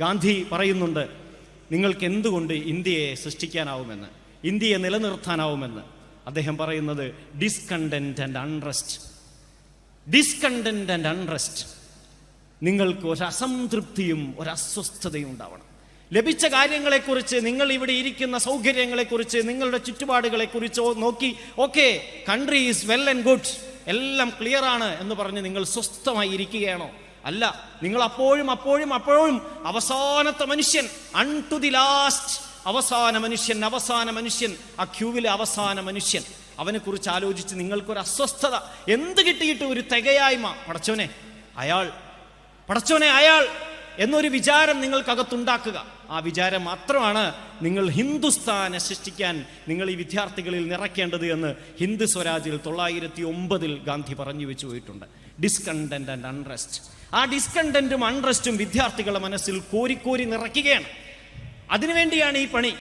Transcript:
ഗാന്ധി പറയുന്നുണ്ട് നിങ്ങൾക്ക് എന്തുകൊണ്ട് ഇന്ത്യയെ സൃഷ്ടിക്കാനാവുമെന്ന് ഇന്ത്യയെ നിലനിർത്താനാവുമെന്ന്? അദ്ദേഹം പറയുന്നത് discontent and unrest discontent and unrest നിങ്ങൾക്ക് ഒരു അസംതൃപ്തിയും ഒരു അസ്വസ്ഥതയും ഉണ്ടാവണം. ലഭിച്ച കാര്യങ്ങളെക്കുറിച്ച് നിങ്ങൾ ഇവിടെ ഇരിക്കുന്ന സൗകര്യങ്ങളെക്കുറിച്ച് നിങ്ങളുടെ ചുറ്റുപാടുകളെക്കുറിച്ച് നോക്കി okay country is well and good എല്ലാം ക്ലിയർ ആണ് എന്ന് പറഞ്ഞ് നിങ്ങൾ സ്വസ്ഥമായി ഇരിക്കുകയാണോ അല്ല നിങ്ങൾ അപ്പോഴും അപ്പോഴും അപ്പോഴും അവസാനത്തെ മനുഷ്യൻ അൺ ടു ദി ലാസ്റ്റ് അവസാന മനുഷ്യൻ അവസാന മനുഷ്യൻ ആ ക്യൂവിലെ അവസാന മനുഷ്യൻ. അവനെക്കുറിച്ച് ആലോചിച്ച് നിങ്ങൾക്കൊരു അസ്വസ്ഥത. എന്ത് കിട്ടിയിട്ട് ഒരു തികയായ്മ. പടച്ചോനെ അയാൾ പടച്ചോനെ അയാൾ എന്നൊരു വിചാരം നിങ്ങൾക്കകത്തുണ്ടാക്കുക. ആ വിചാരം മാത്രമാണ് നിങ്ങൾ ഹിന്ദുസ്ഥാനെ സൃഷ്ടിക്കാൻ നിങ്ങൾ ഈ വിദ്യാർത്ഥികളിൽ നിറയ്ക്കേണ്ടത് എന്ന് ഹിന്ദു സ്വരാജിൽ തൊള്ളായിരത്തി ഒമ്പതിൽ ഗാന്ധി പറഞ്ഞു വെച്ചു പോയിട്ടുണ്ട്. ഡിസ്കണ്ടന്റ് ആൻഡ് അൺറെസ്റ്റ് ആ ഡിസ്കണ്ടന്റും അൺറെസ്റ്റും വിദ്യാർത്ഥികളുടെ മനസ്സിൽ കോരിക്കോരി നിറയ്ക്കുകയാണ്. അതിനുവേണ്ടിയാണ് ഈ പണി.